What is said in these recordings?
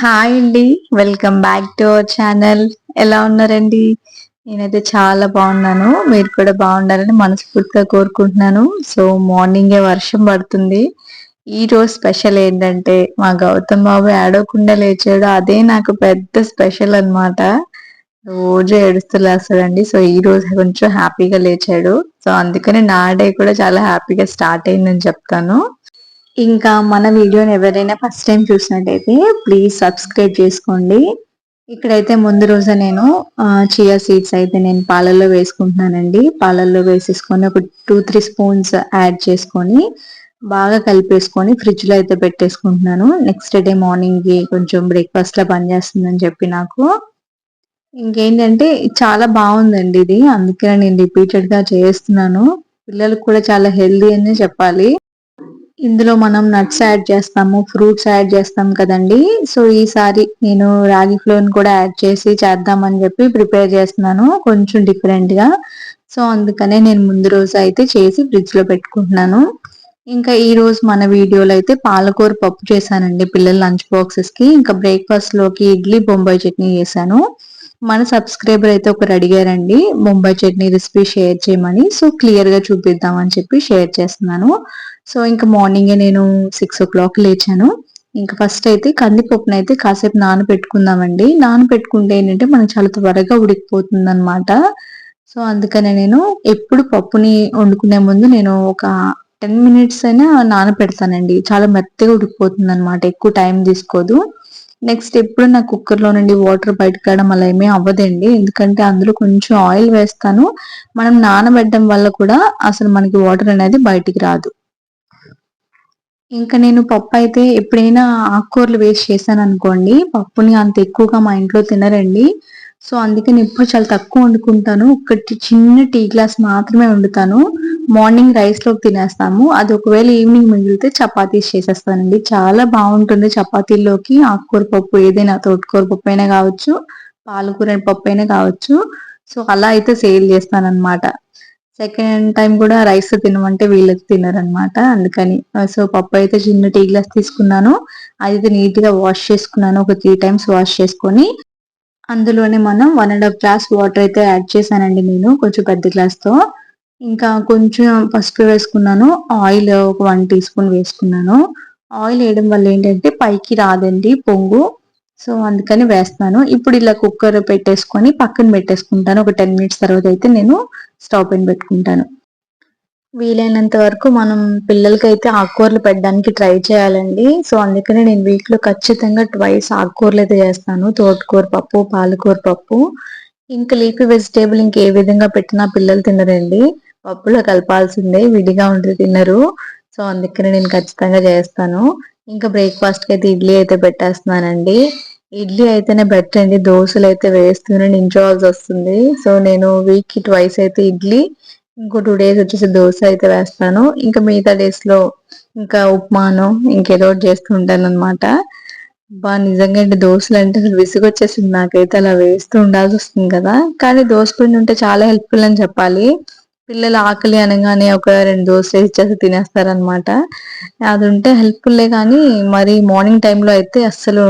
Hi అండి welcome back to our channel ఎలా ఉన్నారండి? నేనైతే చాలా బాగున్నాను. మీరు కూడా బాగుండాలని మనస్ఫూర్తిగా కోరుకుంటున్నాను. సో మార్నింగే వర్షం పడుతుంది. ఈ రోజు స్పెషల్ ఏంటంటే మా గౌతమ్ బాబు ఏడవకుండా లేచాడు. అదే నాకు పెద్ద స్పెషల్ అనమాట రోజు ఏడుస్తూ లేస్తాడండి సో ఈ రోజు కొంచెం హ్యాపీగా లేచాడు. సో అందుకని నా డే కూడా చాలా హ్యాపీగా స్టార్ట్ అయిందని చెప్తాను. ఇంకా మన వీడియోని ఎవరైనా ఫస్ట్ టైం చూసినట్టయితే ప్లీజ్ సబ్స్క్రైబ్ చేసుకోండి. ఇక్కడైతే ముందు రోజు నేను చియా సీడ్స్ అయితే నేను పాలల్లో వేసుకుంటున్నానండి. పాలల్లో వేసేసుకొని ఒక టూ త్రీ స్పూన్స్ యాడ్ చేసుకొని బాగా కలిపేసుకొని ఫ్రిడ్జ్లో అయితే పెట్టేసుకుంటున్నాను. నెక్స్ట్ డే మార్నింగ్కి కొంచెం బ్రేక్ఫాస్ట్లో పనిచేస్తుందని చెప్పి నాకు. ఇంకేంటంటే చాలా బాగుందండి ఇది. అందుకే నేను రిపీటెడ్గా చేస్తున్నాను. పిల్లలకు కూడా చాలా హెల్దీ అని చెప్పాలి. ఇందులో మనం నట్స్ యాడ్ చేస్తాము ఫ్రూట్స్ యాడ్ చేస్తాం కదండి. సో ఈసారి నేను రాగి ఫ్లోర్ కూడా యాడ్ చేసి చేద్దామని చెప్పి ప్రిపేర్ చేస్తున్నాను. కొంచెం డిఫరెంట్గా. సో అందుకనే నేను ముందు రోజు అయితే చేసి ఫ్రిడ్జ్లో పెట్టుకుంటున్నాను. ఇంకా ఈ రోజు మన వీడియోలో అయితే పాలకూర పప్పు చేశానండి. పిల్లల లంచ్ బాక్సెస్కి. ఇంకా బ్రేక్ఫాస్ట్లోకి ఇడ్లీ బొంబాయి చట్నీ చేశాను. మన సబ్స్క్రైబర్ అయితే ఒకరు అడిగారండి ముంబై చట్నీ రెసిపీ షేర్ చేయమని. సో క్లియర్గా చూపిద్దామని చెప్పి షేర్ చేస్తున్నాను. సో ఇంకా మార్నింగే నేను సిక్స్ ఓ క్లాక్ లేచాను. ఇంకా ఫస్ట్ అయితే కందిపప్పును అయితే కాసేపు నానబెట్టుకుందామండి. నానబెట్టుకుంటే ఏంటంటే మనకు చాలా త్వరగా ఉడికిపోతుంది అనమాట సో అందుకనే నేను ఎప్పుడు పప్పుని వండుకునే ముందు నేను ఒక టెన్ మినిట్స్ అయినా నానపెడతానండి చాలా మెత్తగా ఉడికిపోతుంది అనమాట ఎక్కువ టైం తీసుకోదు. నెక్స్ట్ ఎప్పుడు నా కుక్కర్లో నుండి వాటర్ బయటకు అలా ఏమీ అవ్వదండి. ఎందుకంటే అందులో కొంచెం ఆయిల్ వేస్తాను. మనం నానబెట్టడం వల్ల కూడా అసలు మనకి వాటర్ అనేది బయటికి రాదు. ఇంకా నేను పప్పు అయితే ఎప్పుడైనా ఆకుకూరలు వేస్ట్ చేశాను అనుకోండి పప్పుని అంత ఎక్కువగా మా ఇంట్లో తినరండి. సో అందుకని ఎప్పుడు చాలా తక్కువ వండుకుంటాను. ఒకటి చిన్న టీ గ్లాస్ మాత్రమే వండుతాను. మార్నింగ్ రైస్లోకి తినేస్తాము. అది ఒకవేళ ఈవినింగ్ మిగిలితే చపాతీస్ చేసేస్తానండి. చాలా బాగుంటుంది చపాతీల్లోకి. ఆకుకూర పప్పు ఏదైనా తోటకూర పప్పు అయినా కావచ్చు పాలకూర పప్పు అయినా కావచ్చు. సో అలా అయితే సేల్ చేస్తాను సెకండ్ టైం కూడా రైస్ తినమంటే వీళ్ళకి తినరనమాట అందుకని సో పప్పు అయితే చిన్న టీ గ్లాస్ తీసుకున్నాను. అది నీట్గా వాష్ చేసుకున్నాను. ఒక త్రీ టైమ్స్ వాష్ చేసుకొని అందులోనే మనం one and half glass water అయితే యాడ్ చేశానండి నేను కొంచెం పెద్ద గ్లాస్తో ఇంకా కొంచెం పసుపు వేసుకున్నాను ఆయిల్ ఒక వన్ టీ స్పూన్ వేసుకున్నాను. ఆయిల్ వేయడం వల్ల ఏంటంటే పైకి రాదండి పొంగు సో అందుకని వేస్తాను ఇప్పుడు ఇలా కుక్కర్ పెట్టేసుకొని పక్కన పెట్టేసుకుంటాను ఒక టెన్ మినిట్స్ తర్వాత అయితే నేను స్టవ్ పైన పెట్టుకుంటాను. వీలైనంత వరకు మనం పిల్లలకైతే ఆకుకూరలు పెట్టడానికి ట్రై చేయాలండి. సో అందుకనే నేను వీక్లో ఖచ్చితంగా ట్వైస్ ఆకుకూరలు అయితే చేస్తాను. తోటకూర పప్పు పాలకూర పప్పు. ఇంకా లీఫీ వెజిటేబుల్ ఇంకే విధంగా పెట్టినా పిల్లలు తినరండి. పప్పులో కలపాల్సిందే విడిగా ఉంటే తినరు. సో అందుకనే నేను ఖచ్చితంగా చేస్తాను. ఇంకా బ్రేక్ఫాస్ట్కి అయితే ఇడ్లీ అయితే పెట్టేస్తున్నానండి. ఇడ్లీ అయితేనే బెటర్ అండి. దోశలు అయితే వేస్తూనే నించోవాల్సి వస్తుంది. సో నేను వీక్కి ట్వైస్ అయితే ఇడ్లీ ఇంకో టూ డేస్ వచ్చేసి దోశ అయితే వేస్తాను. ఇంకా మిగతా డేస్లో ఇంకా ఉప్మాను ఇంకేదో ఒకటి చేస్తూ ఉంటాను అనమాట బా నిజంగా అంటే దోశలు అంటే అసలు విసుగు వచ్చేసింది నాకైతే. అలా వేస్తూ ఉండాల్సి వస్తుంది కదా. కానీ దోశ పిండి ఉంటే చాలా హెల్ప్ఫుల్ అని చెప్పాలి. పిల్లలు ఆకలి అనగానే ఒక రెండు దోశలు ఇచ్చేసి తినేస్తారనమాట అది ఉంటే హెల్ప్ఫుల్లే కానీ మరి మార్నింగ్ టైంలో అయితే అస్సలు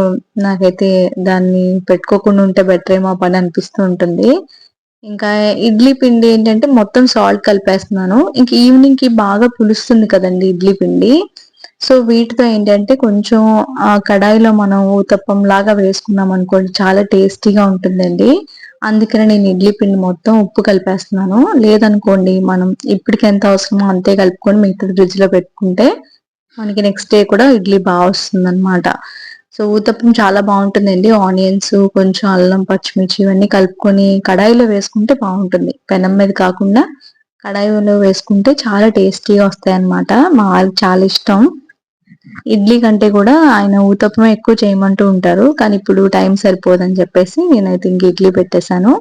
నాకైతే దాన్ని పెట్టుకోకుండా ఉంటే బెటర్ ఏమో పని అనిపిస్తూ ఉంటుంది. ఇంకా ఇడ్లీ పిండి ఏంటంటే మొత్తం సాల్ట్ కలిపేస్తున్నాను. ఇంక ఈవినింగ్కి బాగా పులుస్తుంది కదండి ఇడ్లీ పిండి. సో వీటితో ఏంటంటే కొంచెం ఆ కడాయిలో మనం ఊతప్పం లాగా వేసుకున్నాం అనుకోండి చాలా టేస్టీగా ఉంటుందండి. అందుకనే నేను ఇడ్లీ పిండి మొత్తం ఉప్పు కలిపేస్తున్నాను. లేదనుకోండి మనం ఇప్పటికి ఎంత అవసరమో అంతే కలుపుకొని మిగతా ఫ్రిడ్జ్లో పెట్టుకుంటే మనకి నెక్స్ట్ డే కూడా ఇడ్లీ బాగా వస్తుంది అనమాట సో ఊతప్పం చాలా బాగుంటుందండి. ఆనియన్స్ కొంచెం అల్లం పచ్చిమిర్చి ఇవన్నీ కలుపుకొని కడాయిలో వేసుకుంటే బాగుంటుంది. పెనం మీద కాకుండా కడాయిలో వేసుకుంటే చాలా టేస్టీగా వస్తాయి అనమాట మా వాళ్ళకి చాలా ఇష్టం. ఇడ్లీ కంటే కూడా ఆయన ఊతప్పం ఎక్కువ చేయమంటూ ఉంటారు. కానీ ఇప్పుడు టైం సరిపోదని చెప్పేసి నేనైతే ఇంక ఇడ్లీ పెట్టేశాను.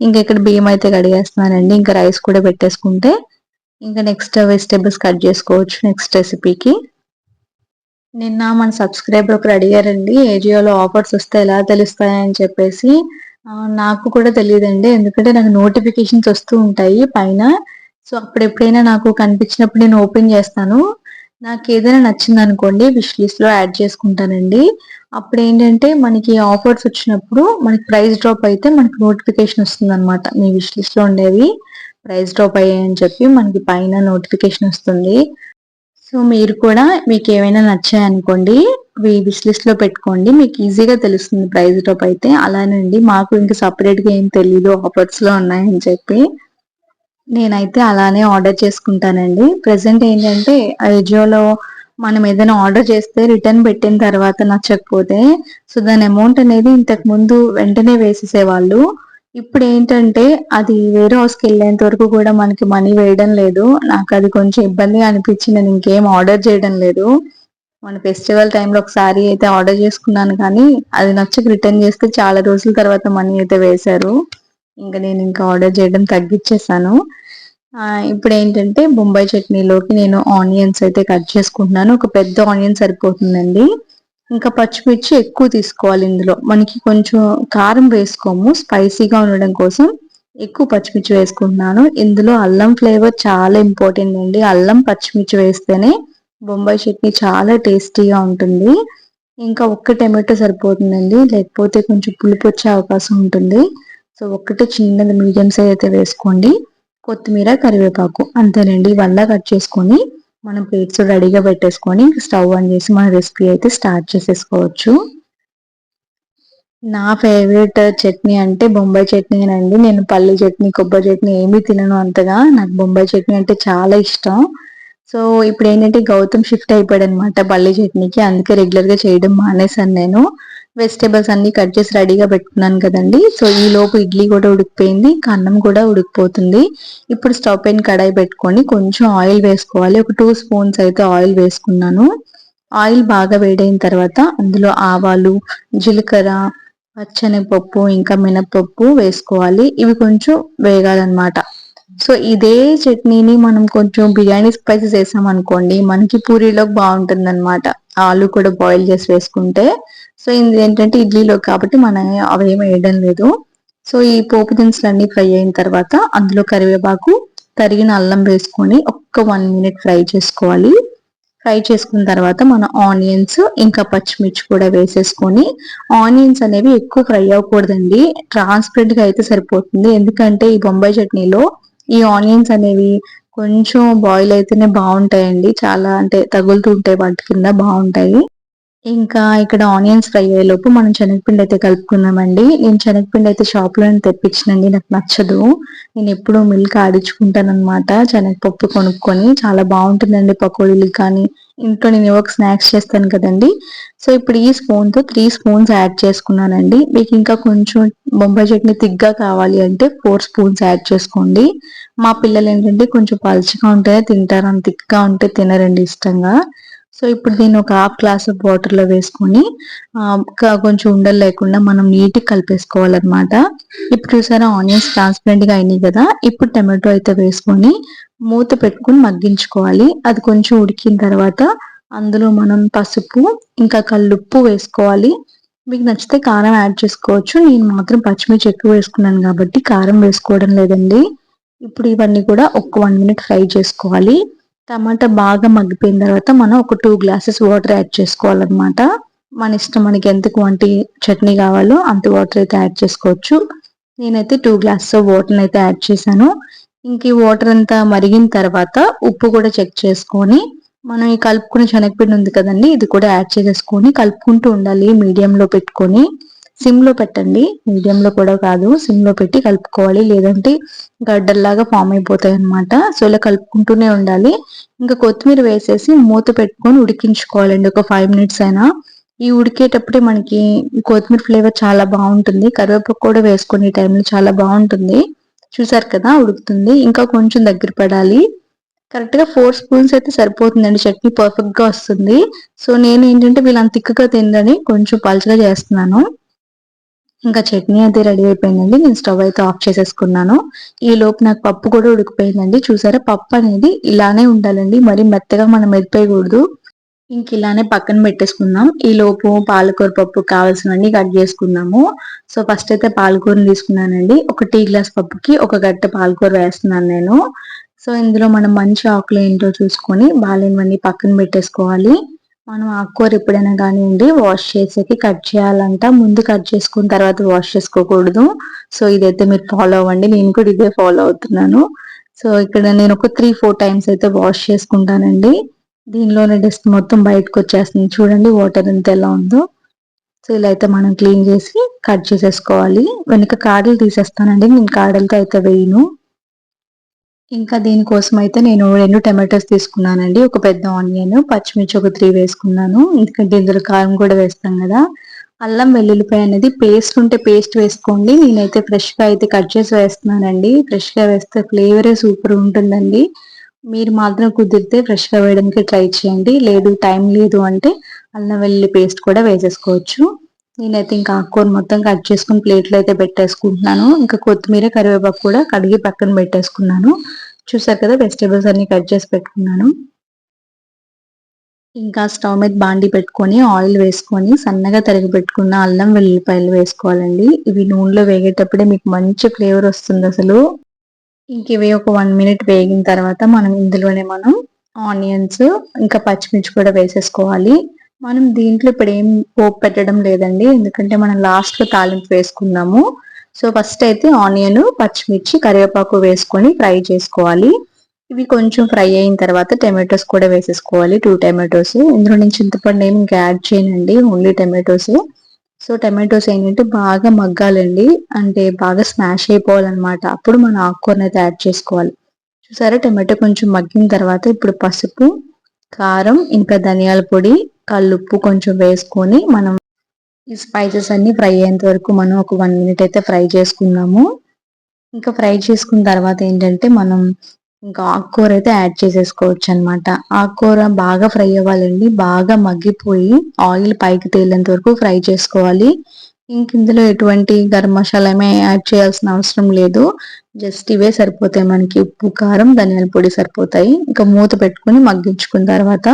ఇంకా ఇక్కడ బియ్యం అయితే కడిగేస్తున్నానండి. ఇంకా రైస్ కూడా పెట్టేసుకుంటే ఇంకా నెక్స్ట్ వెజిటేబుల్స్ కట్ చేసుకోవచ్చు నెక్స్ట్ రెసిపీకి. నిన్న మన సబ్స్క్రైబర్ ఒకరు అడిగారండి ఏజియోలో ఆఫర్స్ వస్తే ఎలా తెలుస్తాయని చెప్పేసి. నాకు కూడా తెలియదండి ఎందుకంటే నాకు నోటిఫికేషన్స్ వస్తూ ఉంటాయి పైన. సో అప్పుడు ఎప్పుడైనా నాకు కనిపించినప్పుడు నేను ఓపెన్ చేస్తాను. నాకు ఏదైనా నచ్చింది అనుకోండి విష్ లిస్ట్లో యాడ్ చేసుకుంటానండి. అప్పుడు ఏంటంటే మనకి ఆఫర్స్ వచ్చినప్పుడు మనకి ప్రైస్ డ్రాప్ అయితే మనకి నోటిఫికేషన్ వస్తుంది అనమాట మీ విష్ లిస్ట్లో ఉండేవి. ప్రైస్ డ్రాప్ అయ్యాయని చెప్పి మనకి పైన నోటిఫికేషన్ వస్తుంది. సో మీరు కూడా మీకు ఏమైనా నచ్చాయనుకోండి విష్ లిస్ట్లో పెట్టుకోండి. మీకు ఈజీగా తెలుస్తుంది ప్రైస్ టాప్ అయితే. అలానండి మాకు ఇంకా సపరేట్గా ఏం తెలియదు ఆఫర్స్లో ఉన్నాయని చెప్పి. నేనైతే అలానే ఆర్డర్ చేసుకుంటానండి. ప్రెసెంట్ ఏంటంటే అజియోలో మనం ఏదైనా ఆర్డర్ చేస్తే రిటర్న్ పెట్టిన తర్వాత నచ్చకపోతే సో దాని అమౌంట్ అనేది ఇంతకు ముందు వెంటనే వేసేసేవాళ్ళు. ఇప్పుడు ఏంటంటే అది వేరే హౌస్కి వెళ్ళేంత వరకు కూడా మనకి మనీ వేయడం లేదు. నాకు అది కొంచెం ఇబ్బందిగా అనిపించి నేను ఇంకేం ఆర్డర్ చేయడం లేదు. మన ఫెస్టివల్ టైంలో ఒకసారి అయితే ఆర్డర్ చేసుకున్నాను కానీ అది నచ్చక రిటర్న్ చేస్తే చాలా రోజుల తర్వాత మనీ అయితే వేశారు. ఇంకా నేను ఇంకా ఆర్డర్ చేయడం తగ్గించేసాను ఇప్పుడు ఏంటంటే బొంబాయి చట్నీలోకి నేను ఆనియన్స్ అయితే కట్ చేసుకుంటున్నాను. ఒక పెద్ద ఆనియన్ సరిపోతుందండి. ఇంకా పచ్చిమిర్చి ఎక్కువ తీసుకోవాలి ఇందులో. మనకి కొంచెం కారం వేసుకోము స్పైసీగా ఉండడం కోసం ఎక్కువ పచ్చిమిర్చి వేసుకుంటున్నాను. ఇందులో అల్లం ఫ్లేవర్ చాలా ఇంపార్టెంట్ అండి. అల్లం పచ్చిమిర్చి వేస్తేనే బొంబాయి చట్నీ చాలా టేస్టీగా ఉంటుంది. ఇంకా ఒక్క టమాటో సరిపోతుందండి. లేకపోతే కొంచెం పులుపు వచ్చే అవకాశం ఉంటుంది. సో ఒక్కటే చిన్నది మీడియం సైజ్ అయితే వేసుకోండి. కొత్తిమీర కరివేపాకు అంతేనండి. ఇవల్ల కట్ చేసుకొని మనం ప్లేట్స్ రెడీగా పెట్టేసుకొని స్టవ్ ఆన్ చేసి మన రెసిపీ అయితే స్టార్ట్ చేసేసుకోవచ్చు. నా ఫేవరెట్ చట్నీ అంటే బొంబాయి చట్నీనండి నేను పల్లి చట్నీ కొబ్బరి చట్నీ ఏమీ తినను అంతగా. నాకు బొంబాయి చట్నీ అంటే చాలా ఇష్టం. సో ఇప్పుడు ఏంటంటే గౌతమ్ షిఫ్ట్ అయిపోయాడు అనమాట పల్లి చట్నీకి. అందుకే రెగ్యులర్గా చేయడం మానేశాను నేను. వెజిటేబుల్స్ అన్ని కట్ చేసి రెడీగా పెట్టుకున్నాను కదండి. సో ఈ లోపు ఇడ్లీ కూడా ఉడికిపోయింది. అన్నం కూడా ఉడికిపోతుంది. ఇప్పుడు స్టవ్ పైన కడాయి పెట్టుకొని కొంచెం ఆయిల్ వేసుకోవాలి. ఒక టూ స్పూన్స్ అయితే ఆయిల్ వేసుకున్నాను. ఆయిల్ బాగా వేడైన తర్వాత అందులో ఆవాలు జీలకర్ర పచ్చనిపప్పు ఇంకా మినపప్పు వేసుకోవాలి. ఇవి కొంచెం వేగాలన్నమాట. సో ఇదే చట్నీని మనం కొంచెం బిర్యానీ స్పైసెస్ వేసాం అనుకోండి మనకి పూరీలో బాగుంటుంది అనమాట ఆలు కూడా బాయిల్ చేసి వేసుకుంటే. సో ఇది ఏంటంటే ఇడ్లీలో కాబట్టి మనం ఏమి వేయడం లేదు. సో ఈ పోపు దినుసులు అన్ని ఫ్రై అయిన తర్వాత అందులో కరివేపాకు తరిగిన అల్లం వేసుకొని ఒక్క వన్ మినిట్ ఫ్రై చేసుకోవాలి. ఫ్రై చేసుకున్న తర్వాత మన ఆనియన్స్ ఇంకా పచ్చిమిర్చి కూడా వేసేసుకొని ఆనియన్స్ అనేవి ఎక్కువ ఫ్రై అవ్వకూడదండి. ట్రాన్స్పరెంట్గా అయితే సరిపోతుంది. ఎందుకంటే ఈ బొంబాయి చట్నీలో ఈ ఆనియన్స్ అనేవి కొంచెం బాయిల్ అయితేనే బాగుంటాయండి. చాలా అంటే తగులుతుంటాయి వాటి కింద బాగుంటాయి. ఇంకా ఇక్కడ ఆనియన్స్ ఫ్రై అయ్యేలోపు మనం శనగపిండి అయితే కలుపుకున్నామండి. నేను శనగపిండి అయితే షాప్లో తెప్పించినండి నాకు నచ్చదు. నేను ఎప్పుడు మిల్క్ ఆడించుకుంటాను అనమాట శనగపప్పు కొనుక్కొని. చాలా బాగుంటుందండి పకోడీలు కానీ. ఇంట్లో నేను ఒక స్నాక్స్ చేస్తాను కదండి. సో ఇప్పుడు ఈ స్పూన్తో త్రీ స్పూన్స్ యాడ్ చేసుకున్నానండి. మీకు ఇంకా కొంచెం బొంబాయి చట్నీ తిగ్గా కావాలి అంటే ఫోర్ స్పూన్స్ యాడ్ చేసుకోండి. మా పిల్లలు ఏంటంటే కొంచెం పలుచగా ఉంటేనే తింటారు అంత తిక్గా ఉంటే తినరండి ఇష్టంగా. సో ఇప్పుడు దీన్ని ఒక హాఫ్ గ్లాస్ ఆఫ్ వాటర్లో వేసుకొని కొంచెం ఉండలు లేకుండా మనం నీట్ కలిపేసుకోవాలన్నమాట. ఇప్పుడు చూసారా ఆనియన్స్ ట్రాన్స్పరెంట్గా అయినాయి కదా ఇప్పుడు టమాటో అయితే వేసుకొని మూత పెట్టుకుని మగ్గించుకోవాలి. అది కొంచెం ఉడికిన తర్వాత అందులో మనం పసుపు ఇంకా కల్లుప్పు వేసుకోవాలి. మీకు నచ్చితే కారం యాడ్ చేసుకోవచ్చు. నేను మాత్రం పచ్చిమిర్చి ఎక్కువ వేసుకున్నాను కాబట్టి కారం వేసుకోవడం లేదండి. ఇప్పుడు ఇవన్నీ కూడా ఒక వన్ మినిట్ ఫ్రై చేసుకోవాలి. టమాటా బాగా మగ్గిపోయిన తర్వాత మనం ఒక టూ గ్లాసెస్ వాటర్ యాడ్ చేసుకోవాలన్నమాట. మన ఇష్టం మనకి ఎంత క్వాంటిటీ చట్నీ కావాలో అంత వాటర్ అయితే యాడ్ చేసుకోవచ్చు. నేనైతే టూ గ్లాసెస్ వాటర్ అయితే యాడ్ చేశాను. ఇంక ఈ వాటర్ అంతా మరిగిన తర్వాత ఉప్పు కూడా చెక్ చేసుకొని మనం ఈ కలుపుకునే శనగపిండి ఉంది కదండి ఇది కూడా యాడ్ చేసేసుకొని కలుపుకుంటూ ఉండాలి మీడియంలో పెట్టుకొని. సిమ్లో పెట్టండి. మీడియం లో కూడా కాదు. సిమ్లో పెట్టి కలుపుకోవాలి. లేదంటే గడ్డల్లాగా ఫామ్ అయిపోతాయి అనమాట సో ఇలా కలుపుకుంటూనే ఉండాలి. ఇంకా కొత్తిమీర వేసేసి మూత పెట్టుకొని ఉడికించుకోవాలండి. ఒక ఫైవ్ మినిట్స్ అయినా. ఈ ఉడికేటప్పుడే మనకి కొత్తిమీర ఫ్లేవర్ చాలా బాగుంటుంది. కరివేపాకు కూడా వేసుకునే టైంలో చాలా బాగుంటుంది. చూసారు కదా? ఉడుకుతుంది. ఇంకా కొంచెం దగ్గర పడాలి. కరెక్ట్గా ఫోర్ స్పూన్స్ అయితే సరిపోతుందండి. చట్నీ పర్ఫెక్ట్గా వస్తుంది. సో నేను ఏంటంటే వీళ్ళంత తిక్కగా తిందని కొంచెం పలుచగా చేస్తున్నాను. ఇంకా చట్నీ అయితే రెడీ అయిపోయిందండి. నేను స్టవ్ అయితే ఆఫ్ చేసేసుకున్నాను. ఈ లోపు నాకు పప్పు కూడా ఉడికిపోయిందండి. చూసారా? పప్పు అనేది ఇలానే ఉండాలండి. మరి మెత్తగా మనం మెదిపోయకూడదు ఇంక ఇలానే పక్కన పెట్టేసుకుందాం. ఈ లోపు పాలకూర పప్పు కావాల్సినవన్నీ కట్ చేసుకుందాము. సో ఫస్ట్ అయితే పాలకూరని తీసుకున్నానండి. ఒక టీ గ్లాస్ పప్పుకి ఒక గట్ట పాలకూర వేస్తున్నాను నేను. సో ఇందులో మనం మంచి ఆకులు ఏంటో చూసుకొని బాగాలేనివన్నీ పక్కన పెట్టేసుకోవాలి. మనం ఆకుకూర ఎప్పుడైనా కానివ్వండి వాష్ చేసేకి కట్ చేయాలంట. ముందు కట్ చేసుకున్న తర్వాత వాష్ చేసుకోకూడదు. సో ఇదైతే మీరు ఫాలో అవ్వండి. నేను కూడా ఇదే ఫాలో అవుతున్నాను. సో ఇక్కడ నేను ఒక త్రీ ఫోర్ టైమ్స్ అయితే వాష్ చేసుకుంటానండి. దీనిలోనే డస్ట్ మొత్తం బయటకు వచ్చేస్తుంది. చూడండి వాటర్ ఎంత ఎలా ఉందో. సో ఇలా అయితే మనం క్లీన్ చేసి కట్ చేసేసుకోవాలి. వెనక కాడలు తీసేస్తానండి. నేను కాడలతో అయితే వేయను. ఇంకా దీనికోసం అయితే నేను రెండు టమాటోస్ తీసుకున్నానండి. ఒక పెద్ద ఆనియన్ పచ్చిమిర్చి ఒక త్రీ వేసుకున్నాను. ఎందుకంటే ఇందులో కారం కూడా వేస్తాం కదా. అల్లం వెల్లుల్లిపాయ అనేది పేస్ట్ ఉంటే పేస్ట్ వేసుకోండి. నేనైతే ఫ్రెష్గా అయితే కట్ చేసి వేస్తున్నానండి. ఫ్రెష్గా వేస్తే ఫ్లేవరే సూపర్ ఉంటుందండి. మీరు మాత్రం కుదిరితే ఫ్రెష్గా వేయడానికి ట్రై చేయండి. లేదు టైం లేదు అంటే అల్లం వెల్లుల్లి పేస్ట్ కూడా వేసేసుకోవచ్చు. నేనైతే ఇంకా ఆకుకూర మొత్తం కట్ చేసుకుని ప్లేట్లో అయితే పెట్టేసుకుంటున్నాను. ఇంకా కొత్తిమీర కరివేపాకు కూడా కడిగి పక్కన పెట్టేసుకున్నాను. చూసారు కదా వెజిటేబుల్స్ అన్ని కట్ చేసి పెట్టుకున్నాను. ఇంకా స్టవ్ మీద బాండి పెట్టుకొని ఆయిల్ వేసుకొని సన్నగా తరిగి పెట్టుకున్న అల్లం వెల్లుల్లిపాయలు వేసుకోవాలండి. ఇవి నూనెలో వేగేటప్పుడే మీకు మంచి ఫ్లేవర్ వస్తుంది అసలు. ఇంక ఇవి ఒక వన్ మినిట్ వేగిన తర్వాత మనం ఇందులోనే మనం ఆనియన్స్ ఇంకా పచ్చిమిర్చి కూడా వేసేసుకోవాలి. మనం దీంట్లో ఇప్పుడు ఏం పోపు పెట్టడం లేదండి. ఎందుకంటే మనం లాస్ట్లో తాలింపు వేసుకున్నాము. సో ఫస్ట్ అయితే ఆనియన్ పచ్చిమిర్చి కరివేపాకు వేసుకొని ఫ్రై చేసుకోవాలి. ఇవి కొంచెం ఫ్రై అయిన తర్వాత టమాటోస్ కూడా వేసేసుకోవాలి. టూ టమాటోస్ ఇందులో నుంచి చింతపండు ఏమి ఇంకా యాడ్ చేయనండి. ఓన్లీ టమాటోస్ సో టమాటోస్ ఏంటంటే బాగా మగ్గాలండి. అంటే బాగా స్మాష్ అయిపోవాలన్నమాట. అప్పుడు మనం ఆకుకూరని అయితే యాడ్ చేసుకోవాలి. చూసారా? టమాటో కొంచెం మగ్గిన తర్వాత ఇప్పుడు పసుపు కారం ఇంకా ధనియాల పొడి కల్లుప్పు కొంచెం వేసుకొని మనం ఈ స్పైసెస్ అన్ని ఫ్రై అయ్యేంత వరకు మనం ఒక వన్ మినిట్ అయితే ఫ్రై చేసుకున్నాము. ఇంకా ఫ్రై చేసుకున్న తర్వాత ఏంటంటే మనం ఇంకా ఆకుకూర అయితే యాడ్ చేసేసుకోవచ్చు అనమాట ఆకుకూర బాగా ఫ్రై అవ్వాలండి. బాగా మగ్గిపోయి ఆయిల్ పైకి తేలేంత వరకు ఫ్రై చేసుకోవాలి. ఇంక ఇందులో ఎటువంటి గరం మసాలా ఏమీ యాడ్ చేయాల్సిన అవసరం లేదు. జస్ట్ ఇవే సరిపోతాయి మనకి. ఉప్పు కారం ధనియాల పొడి సరిపోతాయి. ఇంకా మూత పెట్టుకుని మగ్గించుకున్న తర్వాత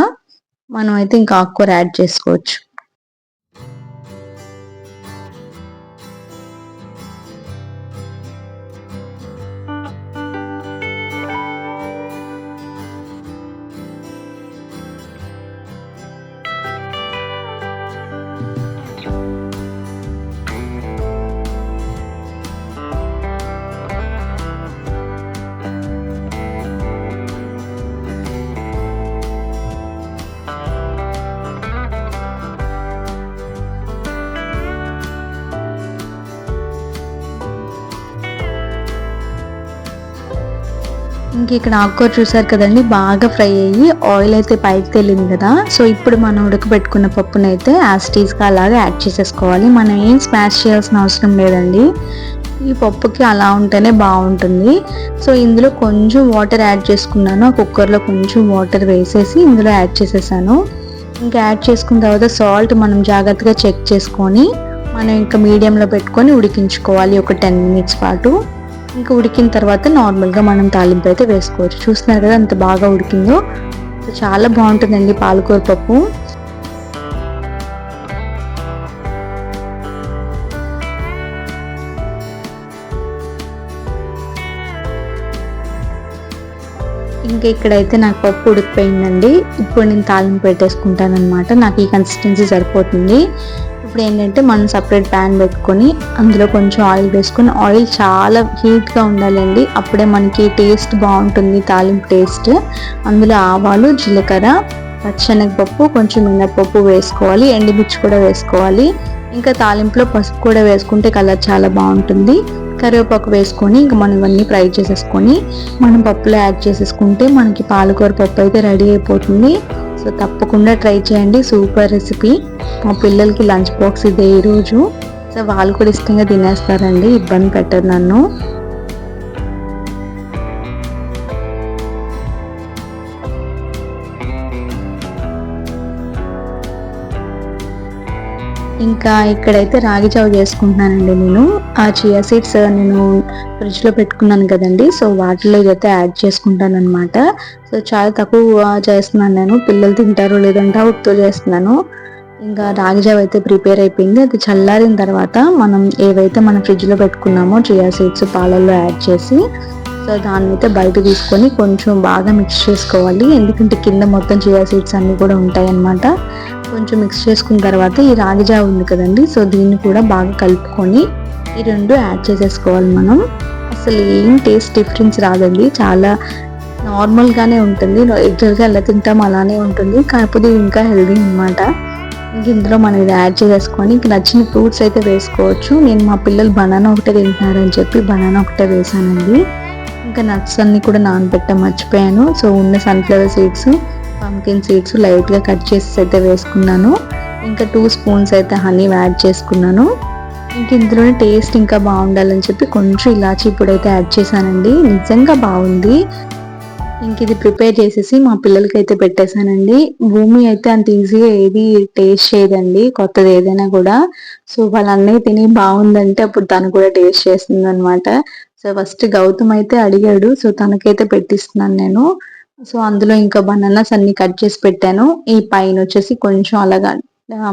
మనం అయితే ఇంకా ఆకుకూర యాడ్ చేసుకోవచ్చు. ఇంక ఇక్కడ ఆకుకూర చూసారు కదండి బాగా ఫ్రై అయ్యి ఆయిల్ అయితే పైకి తేలింది కదా. సో ఇప్పుడు మనం ఉడకబెట్టుకున్న పప్పునైతే అయితే యాస్టీస్గా అలాగే యాడ్ చేసేసుకోవాలి. మనం ఏం స్మాష్ చేయాల్సిన అవసరం లేదండి. ఈ పప్పుకి అలా ఉంటేనే బాగుంటుంది. సో ఇందులో కొంచెం వాటర్ యాడ్ చేసుకున్నాను. ఆ కుక్కర్లో కొంచెం వాటర్ వేసేసి ఇందులో యాడ్ చేసేసాను. ఇంకా యాడ్ చేసుకున్న తర్వాత సాల్ట్ మనం జాగ్రత్తగా చెక్ చేసుకొని మనం ఇంకా మీడియంలో పెట్టుకొని ఉడికించుకోవాలి ఒక టెన్ మినిట్స్ పాటు. ఇంకా ఉడికిన తర్వాత నార్మల్గా మనం తాలింపు అయితే వేసుకోవచ్చు. చూస్తున్నారు కదా అంత బాగా ఉడికిందో. చాలా బాగుంటుందండి పాలకూర పప్పు. ఇంకా ఇక్కడైతే నాకు పప్పు ఉడికిపోయిందండి. ఇప్పుడు నేను తాలింపు పెట్టేసుకుంటాను అనమాట నాకు ఈ కన్సిస్టెన్సీ సరిపోతుంది. ఇప్పుడు ఏంటంటే మనం సపరేట్ ప్యాన్ పెట్టుకొని అందులో కొంచెం ఆయిల్ వేసుకొని ఆయిల్ చాలా హీట్గా ఉండాలండి. అప్పుడే మనకి టేస్ట్ బాగుంటుంది తాలింపు టేస్ట్ అందులో ఆవాలు జీలకర్ర పచ్చనగపప్పు కొంచెం మినప్పప్పు వేసుకోవాలి ఎండుమిర్చి కూడా వేసుకోవాలి. ఇంకా తాలింపులో పసుపు కూడా వేసుకుంటే కలర్ చాలా బాగుంటుంది. కరివేపాకు వేసుకొని ఇంకా మనం ఇవన్నీ ఫ్రై చేసేసుకొని మనం పప్పులో యాడ్ చేసేసుకుంటే మనకి పాలకూర పప్పు అయితే రెడీ అయిపోతుంది. సో తప్పకుండా ట్రై చేయండి. Super recipe. మా పిల్లలకి లంచ్ బాక్స్ ఇదే ఈరోజు. సో వాళ్ళు కూడా ఇష్టంగా తినేస్తారండి. ఇబ్బంది పెట్టరు నన్ను. ఇంకా ఇక్కడైతే రాగి చావు చేసుకుంటున్నానండి నేను. ఆ చియా సీడ్స్ నేను ఫ్రిడ్జ్లో పెట్టుకున్నాను కదండి. సో వాటిలో ఇదైతే యాడ్ చేసుకుంటాను అనమాట సో చాలా తక్కువ చేస్తున్నాను నేను. పిల్లలు తింటారు లేదంటే అవుట్తో చేస్తున్నాను. ఇంకా రాగి జావ అయితే ప్రిపేర్ అయిపోయింది. అది చల్లారిన తర్వాత మనం ఏవైతే మనం ఫ్రిడ్జ్లో పెట్టుకున్నామో చియా సీడ్స్ పాలల్లో యాడ్ చేసి సో దాన్ని అయితే బయట తీసుకొని కొంచెం బాగా మిక్స్ చేసుకోవాలి. ఎందుకంటే కింద మొత్తం చియా సీడ్స్ అన్నీ కూడా ఉంటాయి అన్నమాట కొంచెం మిక్స్ చేసుకున్న తర్వాత ఈ రాగి జావ ఉంది కదండి సో దీన్ని కూడా బాగా కలుపుకొని ఈ రెండు యాడ్ చేసేసుకోవాలి మనం. అసలు ఏం టేస్ట్ డిఫరెన్స్ రాదండి చాలా నార్మల్గానే ఉంటుంది. రెగ్యులర్గా ఎలా తింటాం అలానే ఉంటుంది కాకపోతే ఇంకా హెల్దీ అనమాట ఇంక ఇందులో మనం ఇది యాడ్ చేసేసుకొని ఇంక నచ్చిన ఫ్రూట్స్ అయితే వేసుకోవచ్చు. నేను మా పిల్లలు బనానా ఒకటే తింటున్నారని చెప్పి బనానా ఒకటే వేసానండి. ఇంకా నట్స్ అన్ని కూడా నానబెట్ట మర్చిపోయాను. సో ఉన్న సన్ఫ్లవర్ సీడ్స్ పంకిన్ సీడ్స్ లైట్గా కట్ చేసి అయితే వేసుకున్నాను. ఇంకా టూ స్పూన్స్ అయితే హనీ యాడ్ చేసుకున్నాను. ఇంక ఇందులోనే టేస్ట్ ఇంకా బాగుండాలని చెప్పి కొంచెం ఇలాచి ఇప్పుడు అయితే యాడ్ చేశానండి. నిజంగా బాగుంది. ఇంక ఇది ప్రిపేర్ చేసేసి మా పిల్లలకి అయితే పెట్టేశానండి. భూమి అయితే అంత ఈజీగా ఏది టేస్ట్ చేయదండి. కొత్తది ఏదైనా కూడా. సో వాళ్ళన్నీ తిని బాగుందంటే అప్పుడు తను కూడా టేస్ట్ చేస్తుంది అనమాట సో ఫస్ట్ గౌతమ్ అయితే అడిగాడు. సో తనకైతే పెట్టిస్తున్నాను నేను. సో అందులో ఇంకా బనానాస్ అన్ని కట్ చేసి పెట్టాను. ఈ పైన వచ్చేసి కొంచెం అలాగా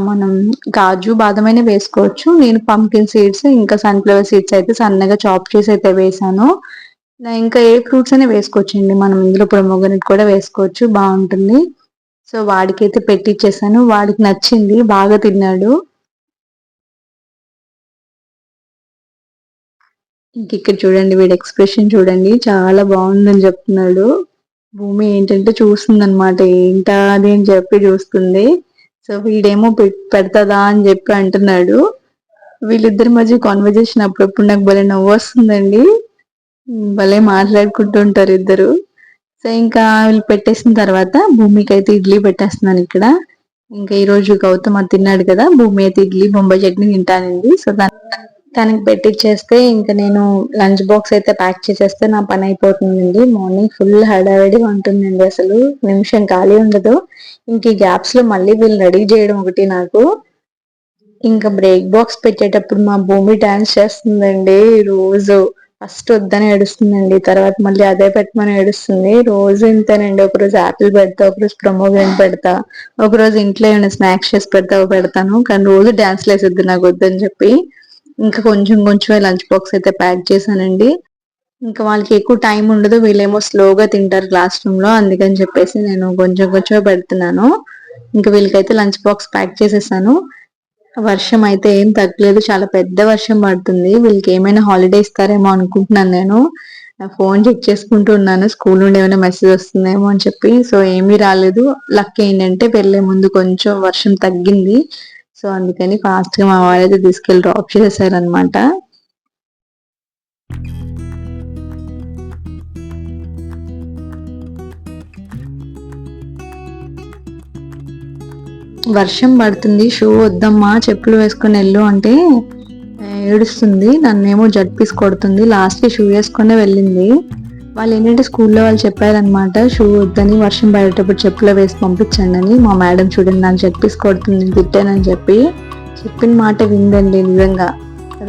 మనం కాజు బాదమైనా వేసుకోవచ్చు. నేను పంకిన్ సీడ్స్ ఇంకా సన్ఫ్లవర్ సీడ్స్ అయితే సన్నగా చాప్ చేసి అయితే వేసాను. ఇంకా ఏ ఫ్రూట్స్ అయినా వేసుకోవచ్చండి. మనం ఇందులో ప్రొమోగనెట్ కూడా వేసుకోవచ్చు. బాగుంటుంది. సో వాడికైతే పెట్టిచ్చేసాను. వాడికి నచ్చింది. బాగా తిన్నాడు. ఇంక ఇక్కడ చూడండి వీడి ఎక్స్ప్రెషన్ చూడండి. చాలా బాగుందని చెప్తున్నాడు. భూమి ఏంటంటే చూస్తుంది అనమాట ఏంటా అది అని చెప్పి చూస్తుంది. సో వీడేమో పెడతదా అని చెప్పి అంటున్నాడు. వీళ్ళిద్దరి మధ్య కాన్వర్జేషన్ అప్పుడప్పుడు నాకు భలే నవ్వు వస్తుందండి. భలే మాట్లాడుకుంటుంటారు ఇద్దరు. సో ఇంకా వీళ్ళు పెట్టేసిన తర్వాత భూమికి అయితే ఇడ్లీ పెట్టేస్తున్నాను ఇక్కడ. ఇంకా ఈ రోజు గౌతమ్ అది తిన్నాడు కదా భూమి అయితే ఇడ్లీ బొంబాయి చట్నీ తింటానండి. సో దాని తనకి పెట్టిచ్చేస్తే ఇంకా నేను లంచ్ బాక్స్ అయితే ప్యాక్ చేసేస్తే నా పని అయిపోతుందండి. మార్నింగ్ ఫుల్ హడావిడిగా ఉంటుందండి అసలు. నిమిషం ఖాళీ ఉండదు. ఇంక ఈ గ్యాప్స్లో మళ్ళీ వీళ్ళు రెడీ చేయడం ఒకటి నాకు. ఇంకా బ్రేక్ బాక్స్ పెట్టేటప్పుడు మా భూమి డాన్స్ చేస్తుందండి రోజు. ఫస్ట్ వద్దని ఏడుస్తుందండి. తర్వాత మళ్ళీ అదే పెట్టమని ఏడుస్తుంది. రోజు ఇంతేనండి. ఒకరోజు యాపిల్ పెడతా ఒకరోజు ప్రమోగ్రెంట్ పెడతా ఒకరోజు ఇంట్లో ఏమైనా స్నాక్స్ చేసి పెడతా పెడతాను. కానీ రోజు డాన్స్ లేసిద్ది నాకు వద్దని చెప్పి. ఇంకా కొంచెం కొంచెం లంచ్ బాక్స్ అయితే ప్యాక్ చేశానండి. ఇంకా వాళ్ళకి ఎక్కువ టైం ఉండదు వీళ్ళేమో స్లోగా తింటారు క్లాస్ రూమ్లో అందుకని చెప్పేసి నేను కొంచెం కొంచెం పెడుతున్నాను. ఇంకా వీళ్ళకైతే లంచ్ బాక్స్ ప్యాక్ చేసేసాను. వర్షం అయితే ఏం తగ్గలేదు చాలా పెద్ద వర్షం పడుతుంది. వీళ్ళకి ఏమైనా హాలిడే ఇస్తారేమో అనుకుంటున్నాను నేను. ఫోన్ చెక్ చేసుకుంటూ ఉన్నాను స్కూల్ నుండి ఏమైనా మెసేజ్ వస్తుందేమో అని చెప్పి. సో ఏమీ రాలేదు. లక్ ఏంటంటే వెళ్ళే ముందు కొంచెం వర్షం తగ్గింది. సో అందుకని ఫాస్ట్గా మా వాళ్ళైతే తీసుకెళ్ళి డ్రాప్ చేశారనమాట వర్షం పడుతుంది షూ వద్దమ్మా చెప్పులు వేసుకొని వెళ్ళు అంటే ఏడుస్తుంది నన్నేమో జడ్పీస్ కొడుతుంది లాస్ట్కి షూ వేసుకునే వెళ్ళింది. వాళ్ళు ఏంటంటే స్కూల్లో వాళ్ళు చెప్పారనమాట షూ వద్దని వర్షం పడేటప్పుడు చెప్పులో వేసి పంపించండి అని. మా మేడం చూడండి నాకు జడ్పీస్ కొడుతుంది తిట్టానని చెప్పి చెప్పిన మాట విందండి నిజంగా.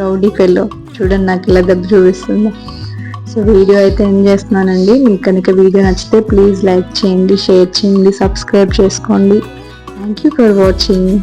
రౌడీ ఫెల్లో చూడండి నాకు ఇలా దెబ్బ చూపిస్తుంది. సో వీడియో అయితే ఏం చేస్తున్నానండి. మీకు కనుక వీడియో నచ్చితే ప్లీజ్ లైక్ చేయండి షేర్ చేయండి సబ్స్క్రైబ్ చేసుకోండి. Thank you for watching.